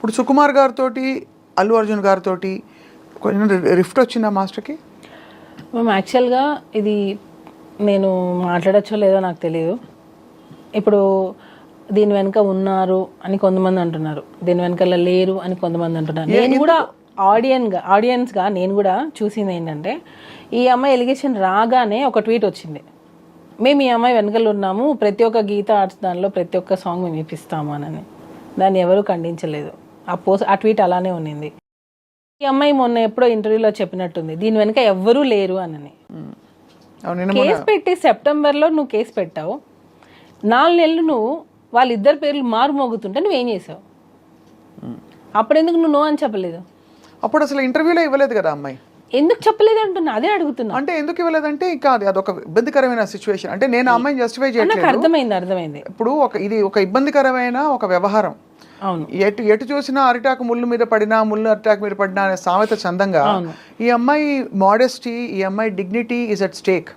ఇప్పుడు సుకుమార్ గారితో అల్లు అర్జున్ గారితో కొంచెం రిఫ్ట్ వచ్చిందా మాస్టర్కి? మేము యాక్చువల్గా ఇది నేను మాట్లాడచ్చో లేదో నాకు తెలియదు ఇప్పుడు దీని వెనుక ఉన్నారు అని కొంతమంది అంటున్నారు. దీని వెనకాల లేరు అని కొంతమంది అంటున్నారు. నేను కూడా ఆడియన్గా ఆడియన్స్గా నేను కూడా చూసింది ఏంటంటే ఈ అమ్మాయి ఎలిగేషన్ రాగానే ఒక ట్వీట్ వచ్చింది. మేము ఈ అమ్మాయి వెనకాల ఉన్నాము ప్రతి ఒక్క గీత ఆర్ట్స్ దానిలో ప్రతి ఒక్క సాంగ్ మేము ఇప్పిస్తాము అని దాన్ని ఎవరు ఖండించలేదు. ఆ పోస్ట్ ఆ ట్వీట్ అలానే ఉన్నింది. ఈ అమ్మాయి మొన్న ఎప్పుడో ఇంటర్వ్యూలో చెప్పినట్టుంది దీని వెనుక ఎవ్వరూ లేరు మొన్న- కేసు పెట్టి సెప్టెంబర్లో నువ్వు కేసు పెట్టావు. నాలుగు నెలలు నువ్వు వాళ్ళిద్దరి పేర్లు మారు మోగుతుంటే నువ్వేం చేసావు? అప్పుడెందుకు నువ్వు నో అని చెప్పలేదు? అప్పుడు అసలు ఇంటర్వ్యూలో ఇవ్వలేదు కదా అమ్మాయి. ఎందుకు చెప్పలేదు అంటున్నా? అదే అడుగుతున్నా. అంటే ఎందుకు ఇవ్వలేదంటే ఇంకా అది అదొక ఇబ్బందికరమైన సిచ్యువేషన్ అంటే నేను అమ్మాయిని జస్టిఫై నాకు చేయట్లేదు. అర్థమైంది అర్థమైంది. ఇప్పుడు ఒక ఇది ఒక ఇబ్బందికరమైన ఒక వ్యవహారం. ఎటు ఎటు చూసినా అరిటాకు ముళ్ళు మీద పడినా ముళ్ళు అరిటాకు మీద పడినా అనే సామెత చందంగా ఈ అమ్మాయి మోడెస్టీ ఈ అమ్మాయి డిగ్నిటీ ఇస్ అట్ స్టేక్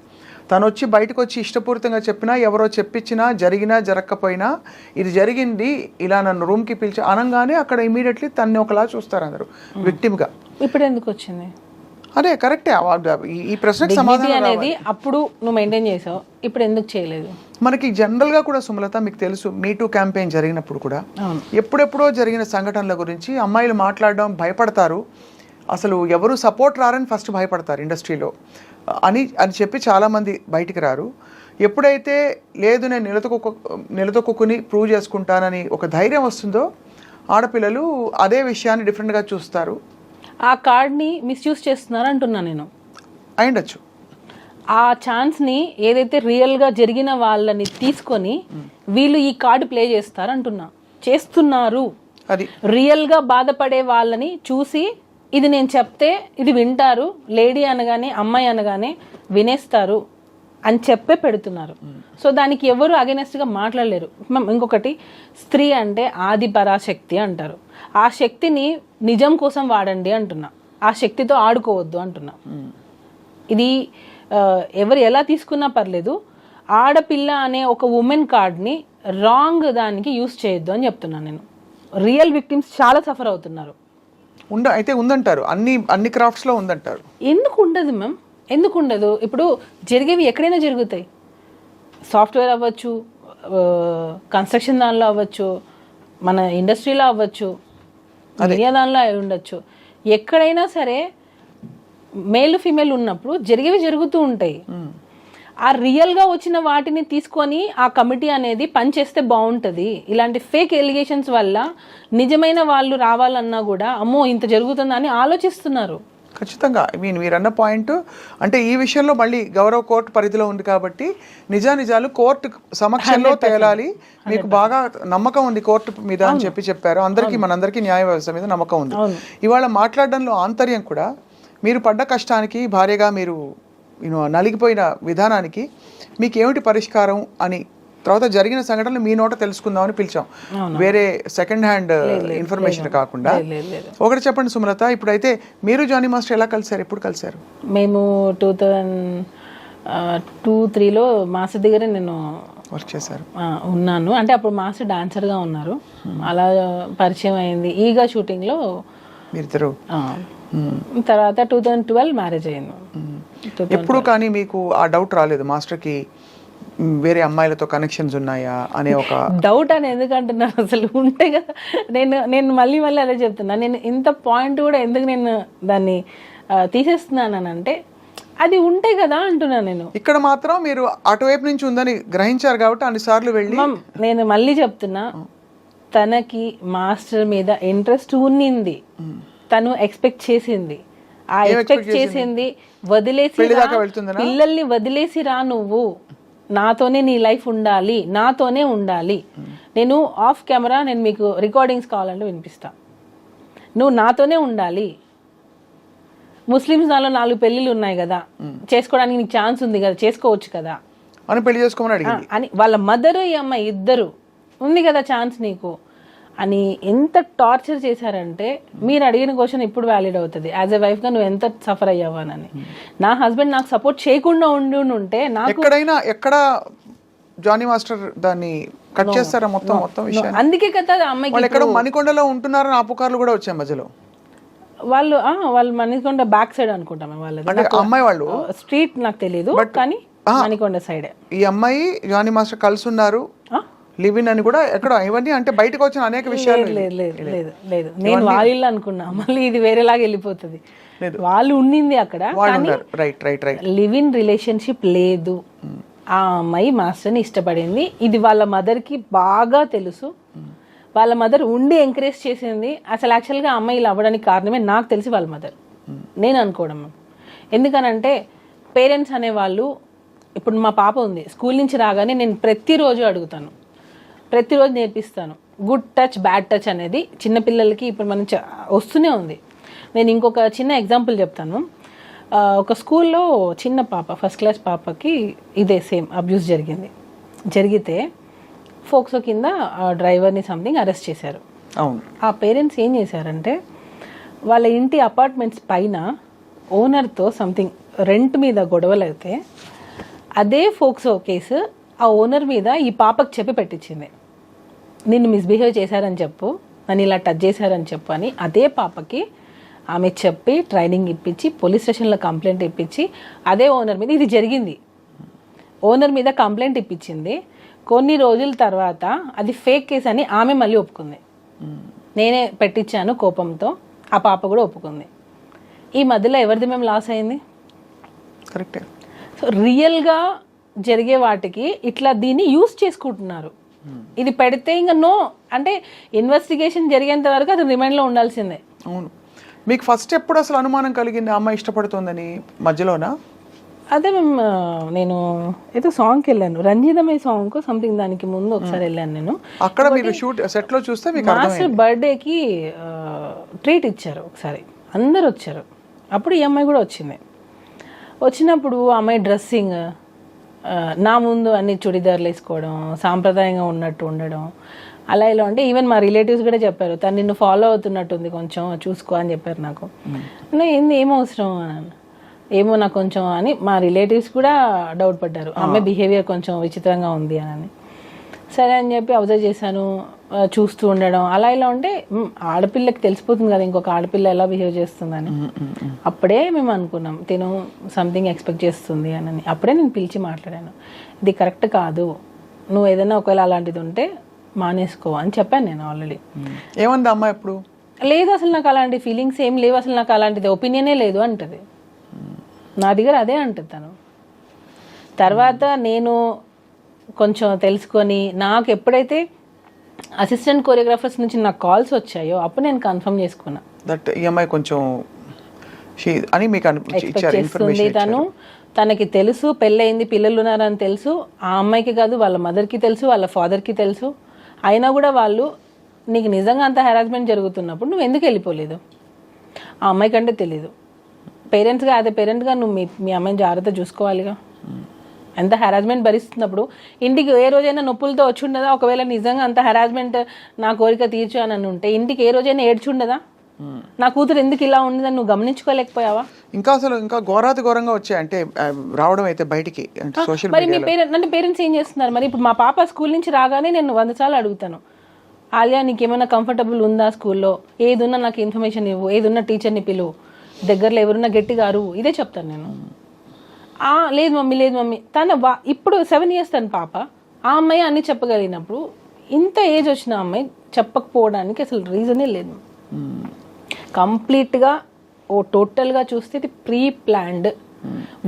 తను వచ్చి బయటకు వచ్చి ఇష్టపూరితంగా చెప్పినా ఎవరో చెప్పించినా జరిగినా జరగకపోయినా ఇది జరిగింది ఇలా నన్ను రూమ్కి పిలిచి అనగానే అక్కడ ఇమీడియట్లీ తన్ని ఒకలా చూస్తారు అందరు విక్టిమ్గా ఇప్పుడు ఎందుకు వచ్చింది అదే కరెక్టే. ఈ- ప్రశ్నకు సమాధానం అనేది అప్పుడు నువ్వు మెయింటైన్ చేసావు ఇప్పుడు ఎందుకు చేయలేదు? మనకి జనరల్గా కూడా సుమలత మీకు తెలుసు మీ టూ క్యాంపెయిన్ జరిగినప్పుడు కూడా. ఎప్పుడెప్పుడో జరిగిన సంఘటనల గురించి అమ్మాయిలు మాట్లాడడం భయపడతారు. అసలు ఎవరు సపోర్ట్ రారని ఫస్ట్ భయపడతారు ఇండస్ట్రీలో. అని అని చెప్పి చాలామంది బయటికి రారు. ఎప్పుడైతే లేదు నేను నిలదొక్కు నిలదొక్కుని ప్రూవ్ చేసుకుంటానని ఒక ధైర్యం వస్తుందో ఆడపిల్లలు అదే విషయాన్ని డిఫరెంట్గా చూస్తారు. ఆ కార్డ్ని మిస్యూజ్ చేస్తున్నారు అంటున్నా నేను. అయిండొచ్చు ఆ ఛాన్స్ని ఏదైతే రియల్గా జరిగిన వాళ్ళని తీసుకొని వీళ్ళు ఈ కార్డు ప్లే చేస్తారు అంటున్నా. చేస్తున్నారు. అది. రియల్గా బాధపడే వాళ్ళని చూసి ఇది నేను చెప్తే ఇది వింటారు. లేడీ అనగానే అమ్మాయి అనగానే వినేస్తారు. అని చెప్పే పెడుతున్నారు. సో దానికి ఎవరు అగెనెస్ట్గా మాట్లాడలేరు. ఇంకొకటి స్త్రీ అంటే ఆది పరాశక్తి అంటారు. ఆ శక్తిని నిజం కోసం వాడండి అంటున్నా. ఆ శక్తితో ఆడుకోవద్దు అంటున్నా. ఇది ఎవరు ఎలా తీసుకున్నా పర్లేదు. ఆడపిల్ల అనే ఒక ఉమెన్ కార్డ్ని రాంగ్ దానికి యూస్ చేయొద్దు అని చెప్తున్నాను నేను. రియల్ విక్టిమ్స్ చాలా సఫర్ అవుతున్నారు. ఉండ అయితే ఉందంటారు. అన్ని అన్ని క్రాఫ్ట్స్లో ఉందంటారు. ఎందుకు ఉండదు మ్యామ్ ఎందుకు ఉండదు ఇప్పుడు జరిగేవి ఎక్కడైనా జరుగుతాయి. సాఫ్ట్వేర్ అవ్వచ్చు కన్స్ట్రక్షన్ దానిలో అవ్వచ్చు మన ఇండస్ట్రీలో అవ్వచ్చు మీడియా దానిలో అయి ఉండొచ్చు. ఎక్కడైనా సరే మేల్ ఫీమేల్ ఉన్నప్పుడు జరిగేవి జరుగుతూ ఉంటాయి. ఆ రియల్గా వచ్చిన వాటిని తీసుకొని ఆ కమిటీ అనేది పనిచేస్తే బాగుంటుంది. ఇలాంటి ఫేక్ ఎలిగేషన్స్ వల్ల నిజమైన వాళ్ళు రావాలన్నా కూడా అమ్మో ఇంత జరుగుతుందా అని ఆలోచిస్తున్నారు. ఖచ్చితంగా. ఐ మీన్ మీరు అన్న పాయింట్ అంటే ఈ విషయంలో మళ్ళీ గౌరవ కోర్టు పరిధిలో ఉంది కాబట్టి నిజానిజాలు కోర్టు సమక్షంలో తేలాలి. మీకు బాగా నమ్మకం ఉంది కోర్టు మీద అని చెప్పి చెప్పారు. అందరికీ మనందరికీ న్యాయ వ్యవస్థ మీద నమ్మకం ఉంది. ఇవాళ మాట్లాడడంలో ఆంతర్యం కూడా మీరు పడ్డ కష్టానికి భార్యగా మీరు యూనో నలిగిపోయిన విధానానికి మీకు ఏమిటి పరిష్కారం అని తర్వాత జరిగిన సంఘటనలు మీ నోట తెలుసుకుందామని పిలిచాం. వేరే సెకండ్ హ్యాండ్ ఇన్ఫర్మేషన్ కాకుండా. ఒకటి చెప్పండి సుమలత ఇప్పుడైతే మీరు జానీ మాస్టర్ ఎలా కలిశారు? ఎప్పుడు కలిశారు? మేము టూ థౌజండ్ టూ త్రీలో మాస్టర్ దగ్గర నేను వర్క్ చేశారు. ఉన్నాను. అంటే అప్పుడు మాస్టర్ డాన్సర్గా ఉన్నారు. అలా పరిచయం అయింది. ఈగా షూటింగ్లో మీరిద్దరు? తర్వాత టూ థౌజండ్ ట్వెల్వ్ మ్యారేజ్ అయింది. ఎప్పుడు కానీ మీకు ఆ డౌట్ రాలేదు మాస్టర్కి? వేరే అమ్మాయిలతో కనెక్షన్స్ ఉన్నాయా అనే ఒక డౌట్ అని ఎందుకు అంటున్నారు అసలు ఉంటే కదా. నేను నేను మళ్ళీ మళ్ళీ అదే చెప్తున్నా. నేను ఇంత పాయింట్ కూడా ఎందుకు నేను దాన్ని ఆ, తీసేస్తున్నానంటే అది ఉంటే కదా అంటున్నా నేను. ఇక్కడ మాత్రం మీరు అటువైపు నుంచి ఉందని గ్రహించారు కాబట్టి అన్నిసార్లు వెళ్ళి నేను మళ్ళీ చెప్తున్నా. తనకి మాస్టర్ మీద ఇంట్రెస్ట్ ఉన్నింది. తను ఎక్స్పెక్ట్ చేసింది. ఆ ఎక్స్పెక్ట్ చేసింది? వదిలేసి? పిల్లల్ని వదిలేసి రా నువ్వు. నాతోనే నీ లైఫ్ ఉండాలి నాతోనే ఉండాలి. నేను ఆఫ్ కెమెరా నేను మీకు రికార్డింగ్స్ కావాలంటే వినిపిస్తా. నువ్వు నాతోనే ఉండాలి. ముస్లిమ్స్ దానిలో నాలుగు పెళ్ళిళ్ళు ఉన్నాయి కదా. చేసుకోవడానికి నీకు ఛాన్స్ ఉంది కదా చేసుకోవచ్చు కదా. అని పెళ్ళి చేసుకోమని అని వాళ్ళ మదర్ ఈ అమ్మాయి ఇద్దరు. ఉంది కదా ఛాన్స్ నీకు. అని ఎంత టార్చర్ చేశారంటే మీరు అడిగిన క్వశ్చన్ ఇప్పుడు వ్యాలిడ్ అవుతుంది. యాజ్ ఎ వైఫ్గా నువ్వు ఎంత సఫర్ అయ్యావనని నా హస్బెండ్ నాకు సపోర్ట్ చేయకుండా ఉండి ఉంటే నాకు ఎక్కడైనా ఎక్కడ జానీ మాస్టర్ దాన్ని కట్ చేస్తారా మొత్తం మొత్తం విషయం అందుకే కదా వాళ్ళు ఎక్కడో మణికొండలో ఉంటున్నారని ఆ పుకార్లు కూడా వచ్చాయి మధ్యలో. వాళ్ళు ఆ, వాళ్ళు మణికొండ బ్యాక్ సైడ్ అనుకుంటాం వాళ్ళది. అంటే అమ్మాయి వాళ్ళు? స్ట్రీట్ నాకు తెలియదు కానీ మణికొండ సైడే ఈ అమ్మాయి జానీ మాస్టర్ కలిసి ఉన్నారు. లివిన్ అని కూడా ఎక్కడ ఇవన్నీ అంటే బయటకు వచ్చిన అనేక విషయాలు లేదు లేదు లేదు లేదు. నేను వాళ్ళ అనుకున్నా. మళ్ళీ ఇది వేరేలాగా వెళ్ళిపోతుంది. వాళ్ళు ఉండింది అక్కడ right right right live in relationship లేదు. ఆ అమ్మాయి మాస్టర్ని ఇష్టపడింది. ఇది వాళ్ళ మదర్కి బాగా తెలుసు. వాళ్ళ మదర్ ఉండి ఎంకరేజ్ చేసింది. అసలు యాక్చువల్గా అమ్మాయి ఇలా అవ్వడానికి కారణమే నాకు తెలిసి వాళ్ళ మదర్. నేను అనుకోవడం. ఎందుకనంటే పేరెంట్స్ అనేవాళ్ళు ఇప్పుడు మా పాప ఉంది. స్కూల్ నుంచి రాగానే నేను ప్రతిరోజు అడుగుతాను. ప్రతిరోజు నేర్పిస్తాను. గుడ్ టచ్ బ్యాడ్ టచ్ అనేది చిన్నపిల్లలకి ఇప్పుడు మనం వస్తూనే ఉంది. నేను ఇంకొక చిన్న ఎగ్జాంపుల్ చెప్తాను. ఒక స్కూల్లో చిన్న పాప ఫస్ట్ క్లాస్ పాపకి ఇదే సేమ్ అబ్యూస్ జరిగింది. జరిగితే ఫోక్సో కింద డ్రైవర్ని సంథింగ్ అరెస్ట్ చేశారు. అవును. ఆ పేరెంట్స్ ఏం చేశారంటే వాళ్ళ ఇంటి అపార్ట్మెంట్స్ పైన ఓనర్తో సంథింగ్ రెంట్ మీద గొడవలు అయితే అదే ఫోక్సో కేసు ఆ ఓనర్ మీద ఈ పాపకు చెప్పి పెట్టించింది. నిన్ను మిస్బిహేవ్ చేశారని చెప్పు నన్ను ఇలా టచ్ చేశారని చెప్పు అని అదే పాపకి ఆమె చెప్పి ట్రైనింగ్ ఇప్పించి పోలీస్ స్టేషన్లో కంప్లైంట్ ఇప్పించి అదే ఓనర్ మీద ఇది జరిగింది. ఓనర్ మీద కంప్లైంట్ ఇప్పించింది. కొన్ని రోజుల తర్వాత అది ఫేక్ కేస్ అని ఆమె మళ్ళీ ఒప్పుకుంది. నేనే పెట్టించాను కోపంతో ఆ పాప కూడా ఒప్పుకుంది. ఈ మధ్యలో ఎవరిది మేము లాస్ అయింది? కరెక్టే సో రియల్గా జరిగే వాటికి ఇట్లా దీన్ని యూస్ చేసుకుంటున్నారు. ఇది పెడితే ఇంకా నో అంటే ఇన్వెస్టిగేషన్ జరిగేంత వరకు అది రిమైండ్లో ఉండాల్సిందే. అవును. మీకు ఫస్ట్ ఎప్పుడు అసలు అనుమానం కలిగింది ఆ అమ్మాయి ఇష్టపడుతోందని? మధ్యలోనా? అదే మేము నేను ఏదో సాంగ్కి వెళ్ళాను. రంజితమే సాంగ్కు సంథింగ్ దానికి ముందు ఒకసారి వెళ్ళాను నేను. అక్కడ మీరు షూట్ సెట్లో చూస్తే మీకు మాస్టర్ బర్త్డేకి ట్రీట్ ఇచ్చారు ఒకసారి. అందరు వచ్చారు అప్పుడు ఈ అమ్మాయి కూడా వచ్చింది. వచ్చినప్పుడు అమ్మాయి డ్రెస్సింగ్ నా ముందు అన్ని చుడిదార్లు వేసుకోవడం సాంప్రదాయంగా ఉన్నట్టు ఉండడం అలా ఇలా అంటే ఈవెన్ మా రిలేటివ్స్ కూడా చెప్పారు తను నిన్ను ఫాలో అవుతున్నట్టుంది కొంచెం చూసుకో అని చెప్పారు నాకు. నేను ఏంది? ఏం అవసరం? అన్నాను ఏమో నాకు కొంచెం అని మా రిలేటివ్స్ కూడా డౌట్ పడ్డారు. ఆ. అమ్మాయి బిహేవియర్ కొంచెం విచిత్రంగా ఉంది అని. సరే అని చెప్పి అబ్జర్వ్ చేశాను. చూస్తూ ఉండడం. అలా ఇలా ఉంటే ఆడపిల్లకి తెలిసిపోతుంది కదా ఇంకొక ఆడపిల్ల ఎలా బిహేవ్ చేస్తుందని. అప్పుడే మేము అనుకున్నాం తిను సంథింగ్ ఎక్స్పెక్ట్ చేస్తుంది అని అప్పుడే నేను పిలిచి మాట్లాడాను. ఇది కరెక్ట్ కాదు. నువ్వు ఏదైనా ఒకవేళ అలాంటిది ఉంటే మానేసుకో అని చెప్పాను నేను ఆల్రెడీ. ఏమంది ఆ అమ్మాయి ఎప్పుడు లేదు అసలు నాకు అలాంటి ఫీలింగ్స్ ఏం లేవు. అసలు నాకు అలాంటిది ఒపీనియనే లేదు అంటది. నా దగ్గర అదే అంటది తను. తర్వాత నేను కొంచెం తెలుసుకొని నాకు ఎప్పుడైతే అసిస్టెంట్ కొరియోగ్రాఫర్స్ నుంచి నాకు కాల్స్ వచ్చాయో అప్పుడు నేను కన్ఫర్మ్ చేసుకున్నా. దట్ ఈ అమ్మాయి కొంచెం అని మీకు ఇచ్చారు తను. తనకి తెలుసు పెళ్ళయింది పిల్లలు ఉన్నారని తెలుసు. ఆ అమ్మాయికి కాదు వాళ్ళ మదర్కి తెలుసు వాళ్ళ ఫాదర్కి తెలుసు. అయినా కూడా వాళ్ళు నీకు నిజంగా అంత హెరాస్మెంట్ జరుగుతున్నప్పుడు నువ్వు ఎందుకు వెళ్ళిపోలేదు? ఆ అమ్మాయి కంటే తెలీదు. పేరెంట్స్గా అదే పేరెంట్గా నువ్వు మీ మీ అమ్మాయిని జాగ్రత్త చూసుకోవాలిగా. ఎంత హెరాస్మెంట్ భరిస్తున్నప్పుడు ఇంటికి ఏ రోజైనా నొప్పులతో వచ్చి ఉండదా ఒకవేళ నిజంగా అంత హెరాస్మెంట్ నా కోరిక తీర్చు అని ఉంటే ఇంటికి ఏ రోజైనా ఏడ్చి ఉండదా నా కూతురు ఎందుకు ఇలా ఉండదని నువ్వు గమనించుకోలేకపోయావా? ఇంకా అసలు ఇంకా ఘోరాతి ఘోరంగా వచ్చాయి. అంటే రావడం అయితే బయటికి సోషల్ మరి మీ పేరెంట్ అంటే పేరెంట్స్ ఏం చేస్తున్నారు? మరి ఇప్పుడు మా పాప స్కూల్ నుంచి రాగానే నేను వంద సార్లు అడుగుతాను. ఆలియా నీకు ఏమైనా కంఫర్టబుల్ ఉందా స్కూల్లో ఏది ఉన్నా నాకు ఇన్ఫర్మేషన్ ఇవ్వు ఏది ఉన్నా టీచర్ని పిలువు. దగ్గరలో ఎవరున్నా గట్టిగా అరువు. ఇదే చెప్తాను నేను. లేదు మమ్మీ లేదు మమ్మీ. తన వా ఇప్పుడు సెవెన్ ఇయర్స్ తన పాప. ఆ అమ్మాయి అన్ని చెప్పగలిగినప్పుడు ఇంత ఏజ్ వచ్చిన అమ్మాయి చెప్పకపోవడానికి అసలు రీజనే లేదు. కంప్లీట్గా ఓ టోటల్గా చూస్తే ఇది ప్రీ ప్లాన్డ్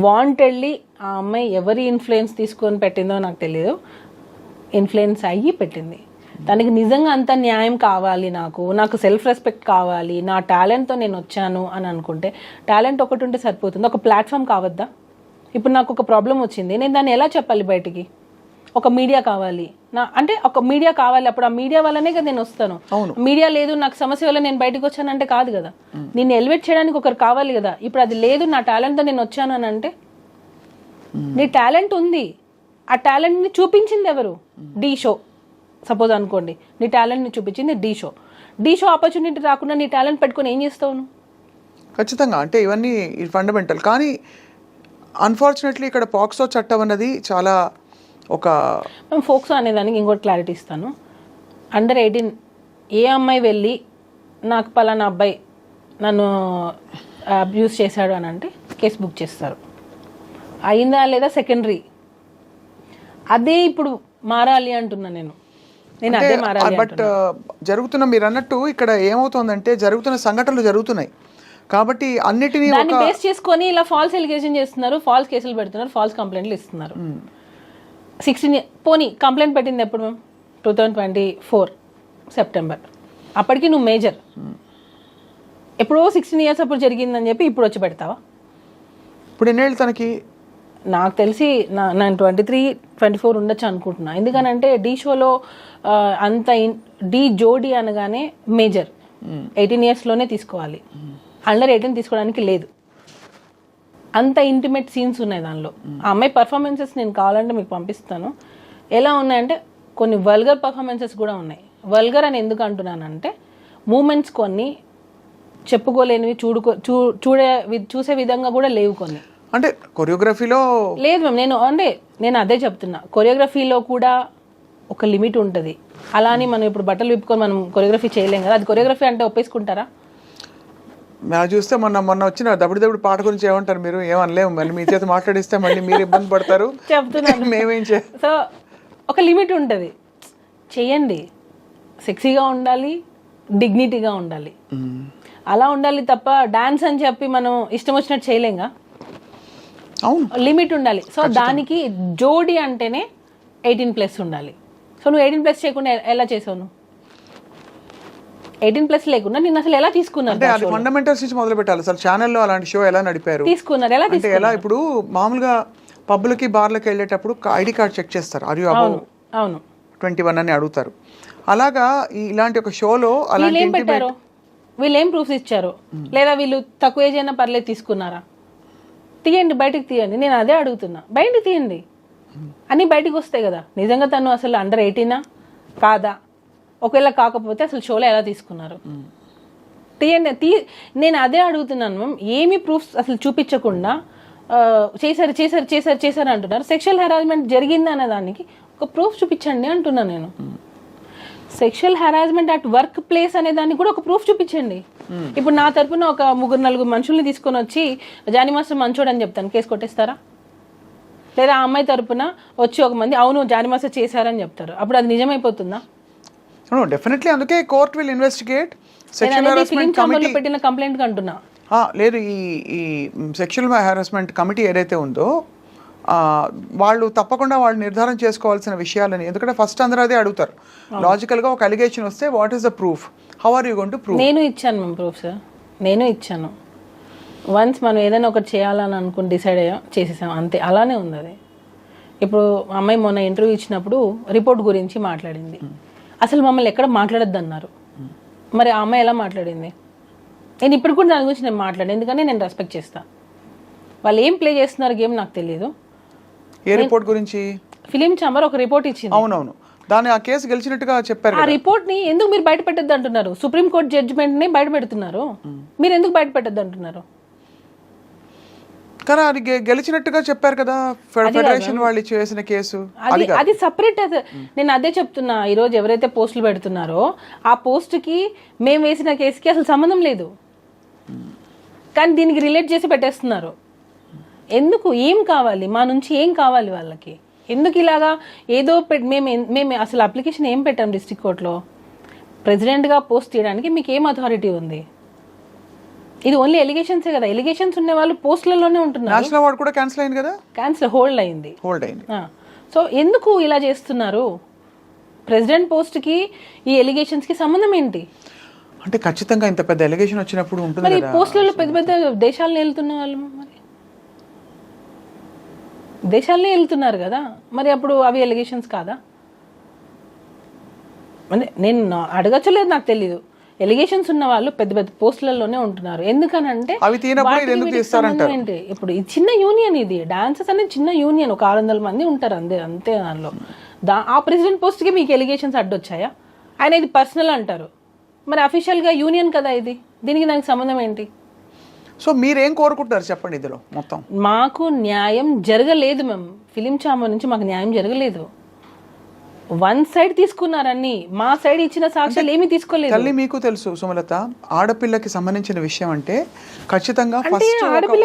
వాంటెడ్లీ ఆ అమ్మాయి ఎవరి ఇన్ఫ్లుయెన్స్ తీసుకొని పెట్టిందో నాకు తెలియదు ఇన్ఫ్లుయెన్స్ అయ్యి పెట్టింది. తనకి నిజంగా అంత న్యాయం కావాలి నాకు. నాకు సెల్ఫ్ రెస్పెక్ట్ కావాలి. నా టాలెంట్తో నేను వచ్చాను అని అనుకుంటే టాలెంట్ ఒకటి ఉంటే సరిపోతుంది. ఒక ప్లాట్ఫామ్ కావద్దా? ఇప్పుడు నాకు ఒక ప్రాబ్లం వచ్చింది. నేను దాన్ని ఎలా చెప్పాలి బయటికి? ఒక మీడియా కావాలి. నా అంటే ఒక మీడియా కావాలి. అప్పుడు ఆ మీడియా వల్లనే కదా నేను వస్తాను. మీడియా లేదు నాకు సమస్య వల్ల నేను బయటకు వచ్చానంటే కాదు కదా. నిన్ను ఎలివేట్ చేయడానికి ఒకరు కావాలి కదా. ఇప్పుడు అది లేదు నా టాలెంట్తో నేను వచ్చాను అని అంటే? నీ టాలెంట్ ఉంది. ఆ టాలెంట్ని చూపించింది ఎవరు? డీ షో సపోజ్ అనుకోండి. నీ టాలెంట్ని చూపించింది Dhee show Dhee show opportunity రాకుండా నీ టాలెంట్ పెట్టుకొని ఏం చేస్తావు ఖచ్చితంగా. అంటే ఇవన్నీ ఫండమెంటల్ కానీ అన్ఫార్చునేట్లీ ఇక్కడ పాక్సో చట్టం అన్నది చాలా ఒక మేము ఫోక్సో అనేదానికి ఇంకోటి క్లారిటీ ఇస్తాను. అండర్ ఎయిటీన్ ఏ అమ్మాయి వెళ్ళి నాకు పలానా అబ్బాయి నన్ను అబ్యూస్ చేశాడు అని అంటే కేసు బుక్ చేస్తారు. అయిందా లేదా సెకండరీ అదే ఇప్పుడు మారాలి అంటున్నా నేను. నేను అదే మారాలి బట్ జరుగుతున్న మీరు అన్నట్టు ఇక్కడ ఏమవుతుందంటే జరుగుతున్న సంఘటనలు జరుగుతున్నాయి. కాబట్టి అన్నిటినీ దాన్ని బేస్ చేసుకొని ఇలా ఫాల్స్ ఎలిగేషన్ చేస్తున్నారు ఫాల్స్ కేసులు పెడుతున్నారు ఫాల్స్ కంప్లైంట్లు ఇస్తున్నారు. సిక్స్టీన్ పోనీ కంప్లైంట్ పెట్టింది ఎప్పుడు ma'am two thousand twenty four September అప్పటికి నువ్వు మేజర్ ఎప్పుడో సిక్స్టీన్ ఇయర్స్ అప్పుడు జరిగిందని చెప్పి ఇప్పుడు వచ్చి పెడతావా? ఇప్పుడు ఎన్నేళ్ళు తనకి? నాకు తెలిసి నా నేను ట్వంటీ త్రీ ట్వంటీ ఫోర్ ఉండొచ్చు అనుకుంటున్నా. ఎందుకనంటే డీ షోలో అంత డీ జోడీ అనగానే మేజర్ ఎయిటీన్ ఇయర్స్లోనే తీసుకోవాలి. అండర్ ఎయిటీన్ తీసుకోవడానికి లేదు. అంత ఇంటిమేట్ సీన్స్ ఉన్నాయి దానిలో. ఆ అమ్మాయి పర్ఫార్మెన్సెస్ నేను కావాలంటే మీకు పంపిస్తాను. ఎలా ఉన్నాయంటే కొన్ని వల్గర్ పర్ఫార్మెన్సెస్ కూడా ఉన్నాయి. వల్గర్ అని ఎందుకు అంటున్నానంటే మూమెంట్స్ కొన్ని చెప్పుకోలేనివి చూడుకో చూ చూడే చూసే విధంగా కూడా లేవు కొన్ని. అంటే కొరియోగ్రఫీలో లేదు మ్యామ్ నేను అంటే నేను అదే చెప్తున్నా. కొరియోగ్రఫీలో కూడా ఒక లిమిట్ ఉంటుంది. అలా అని మనం ఇప్పుడు బట్టలు విప్పుకొని మనం కొరియోగ్రఫీ చేయలేం కదా. అది కొరియోగ్రఫీ అంటే ఒప్పేసుకుంటారా? మేము చూస్తే మొన్న మొన్న వచ్చిన దబడి దబడి పాట గురించి ఏమంటారు మీరు? ఏమనలేము. మళ్ళీ మీ చేత మాట్లాడిస్తే మళ్ళీ మీరు ఇబ్బంది పడతారు. చెప్తున్నాను. మేమేం చే? సో ఒక లిమిట్ ఉంటుంది. చేయండి సెక్సీగా ఉండాలి డిగ్నిటీగా ఉండాలి. అలా ఉండాలి తప్ప డాన్స్ అని చెప్పి మనం ఇష్టం వచ్చినట్టు చేయలేంగా అవును. లిమిట్ ఉండాలి. సో దానికి జోడి అంటేనే ఎయిటీన్ ప్లస్ ఉండాలి. సో నువ్వు ఎయిటీన్ ప్లస్ చేయకుండా ఎలా చేసావు నువ్వు? ఎయిటీన్ ప్లస్ లేకుండా నిన్ను అసలు ఎలా అంటే అది ఫండమెంటల్స్ నుంచి మొదలు పెట్టాలి. అసలు ఛానల్లో అలాంటి షో ఎలా నడిపారు? తీసుకున్నారు. ఎలా అంటే ఎలా ఇప్పుడు మామూలుగా పబ్బులకి బార్లకి వెళ్ళేటప్పుడు ఐడి కార్డ్ చెక్ చేస్తారు. అరి అబౌవ్ అవును. అవును. ట్వంటీ వన్ అని అడుగుతారు. అలాగా ఈ- ఇలాంటి ఒక షోలో వీళ్ళు అలాంటి ఏం పెట్టారు? వీళ్ళు ఏం ప్రూఫ్స్ ఇచ్చారు? లేదా వీళ్ళు తక్కువ ఏజ్ అయినా పర్లేదు తీసుకున్నారా? తీయండి బయటికి తీయండి. నేను అదే అడుగుతున్నా. బయటికి తీయండి. అన్నీ బయటికి వస్తాయి కదా. నిజంగా తను అసలు అండర్ ఎయిటీనా కాదా? ఒకవేళ కాకపోతే అసలు షోలో ఎలా తీసుకున్నారు? తీయండి తీ నేను అదే అడుగుతున్నాను మ్యామ్ ఏమి ప్రూఫ్స్ అసలు చూపించకుండా చేశారు చేశారు చేశారు చేశారు అంటున్నారు. సెక్షువల్ హెరాస్మెంట్ జరిగింది అనే దానికి ఒక ప్రూఫ్ చూపించండి అంటున్నాను నేను. Sexual harassment at work place అనే దానికి కూడా ఒక ప్రూఫ్ చూపించండి. ఇప్పుడు నా తరపున ఒక ముగ్గురు నలుగురు మనుషుల్ని తీసుకొని వచ్చి జానీ మాస్టర్ మంచోడు అని చెప్తాను. కేసు కొట్టేస్తారా? లేదా ఆ అమ్మాయి తరపున వచ్చి ఒక మంది అవును జానీ మాస్టర్ చేశారని చెప్తారు. అప్పుడు అది నిజమైపోతుందా? డెఫినెట్లీ అందుకే court will investigate sexual harassment committee పెట్టిన కంప్లైంట్ అంటున్నా. లేదు ఈ ఈ సెక్షువల్ హెరాస్మెంట్ కమిటీ ఏదైతే ఉందో వాళ్ళు తప్పకుండా వాళ్ళు నిర్ధారణ చేసుకోవాల్సిన విషయాలని ఎందుకంటే ఫస్ట్ అందరూ అదే అడుగుతారు. లాజికల్గా ఒక అలిగేషన్ వస్తే what is the proof how are you gonna to proof నేను ఇచ్చాను మేము ప్రూఫ్ సార్ నేను ఇచ్చాను. వన్స్ మనం ఏదైనా ఒకటి చేయాలని అనుకుని డిసైడ్ అయ్యాం చేసేసాం. అంతే అలానే ఉంది అది. ఇప్పుడు అమ్మాయి మొన్న ఇంటర్వ్యూ ఇచ్చినప్పుడు రిపోర్ట్ గురించి మాట్లాడింది. అసలు మమ్మల్ని ఎక్కడ మాట్లాడొద్దు అన్నారు మరి ఆ అమ్మాయి ఎలా మాట్లాడింది? నేను ఇప్పుడు కూడా దాని గురించి నేను మాట్లాడాను ఎందుకంటే నేను రెస్పెక్ట్ చేస్తాను వాళ్ళు ఏం ప్లే చేస్తున్నారు గేమ్ నాకు తెలియదు. ఏ రిపోర్ట్ గురించి? ఫిలిం ఛాంబర్ ఒక రిపోర్ట్ ఇచ్చింది. అవునవును. దాని ఆ కేసు గెలిచినట్టుగా చెప్పారు ఆ రిపోర్ట్ని ఎందుకు మీరు బయట పెట్టద్దు అంటున్నారు సుప్రీం కోర్ట్ జడ్జిమెంట్ని బయట పెడుతున్నారు మీరు ఎందుకు బయట పెట్టద్దు అంటున్నారు కానీ అది గెలిచినట్టుగా చెప్పారు కదా ఫెడరేషన్ వాళ్ళు చేసిన కేసు. అది అది సపరేట్ అది నేను అదే చెప్తున్నా ఈ రోజు ఎవరైతే పోస్టులు పెడుతున్నారో ఆ పోస్ట్కి మేము వేసిన కేసుకి అసలు సంబంధం లేదు. కానీ దీనికి రిలేట్ చేసి పెట్టేస్తున్నారు. ఎందుకు? ఏం కావాలి? మా నుంచి ఏం కావాలి వాళ్ళకి? ఎందుకు ఇలాగా ఏదో మేము మేము అసలు అప్లికేషన్ ఏం పెట్టాం డిస్ట్రిక్ట్ కోర్టులో? ప్రెసిడెంట్గా పోస్ట్ తీయడానికి మీకు ఏం అథారిటీ ఉంది? ఇది ఓన్లీ ఎలిగేషన్సే కదా. ఎలిగేషన్స్ ఉన్న వాళ్ళు పోస్టులలోనే ఉంటున్నారు. నేషనల్ అవార్డు కూడా క్యాన్సిల్ అయింది కదా? క్యాన్సిల్ హోల్డ్ అయింది. హోల్డ్ అయింది. సో ఎందుకు ఇలా చేస్తున్నారు? ప్రెసిడెంట్ పోస్ట్కి ఈ ఎలిగేషన్స్కి సంబంధం ఏంటి? అంటే ఖచ్చితంగా ఇంత పెద్ద ఎలిగేషన్ వచ్చినప్పుడు ఉంటుంది మరి పోస్టులలో పెద్ద పెద్ద దేశాలను వెళ్తున్న వాళ్ళు మరి? దేశాలనే వెళ్తున్నారు కదా. మరి అప్పుడు అవి ఎలిగేషన్స్ కాదా? అంటే నేను నా- అడగచ్చలేదు నాకు తెలీదు. ఎలిగేషన్స్ ఉన్న వాళ్ళు పెద్ద పెద్ద పోస్టులలోనే ఉంటున్నారు. ఎందుకనంటే అవి ఏంటి? ఇప్పుడు ఇది చిన్న యూనియన్ ఇది. డాన్సెస్ అనేది చిన్న యూనియన్. ఒక ఆరు వందల మంది ఉంటారు అంతే అంతే దానిలో. దా ఆ ప్రెసిడెంట్ పోస్ట్కి మీకు ఎలిగేషన్స్ అడ్డొచ్చాయా? ఆయన ఇది పర్సనల్ అంటారు. మరి అఫీషియల్గా యూనియన్ కదా ఇది? దీనికి దానికి సంబంధం ఏంటి? సో మీరేం కోరుకుంటున్నారు చెప్పండి ఇందులో మొత్తం? మాకు న్యాయం జరగలేదు మేము ఫిలిం ఛాంబర్ నుంచి మాకు న్యాయం జరగలేదు. వన్ సైడ్ తీసుకున్నారన్ని మా సైడ్ ఇచ్చిన సాక్ష్యాలు ఏమీ తీసుకోలేదు. తల్లి మీకు తెలుసు సుమలత ఆడపిల్లకి సంబంధించిన విషయం అంటే ఖచ్చితంగా ఫస్ట్ ఆడపిల్ల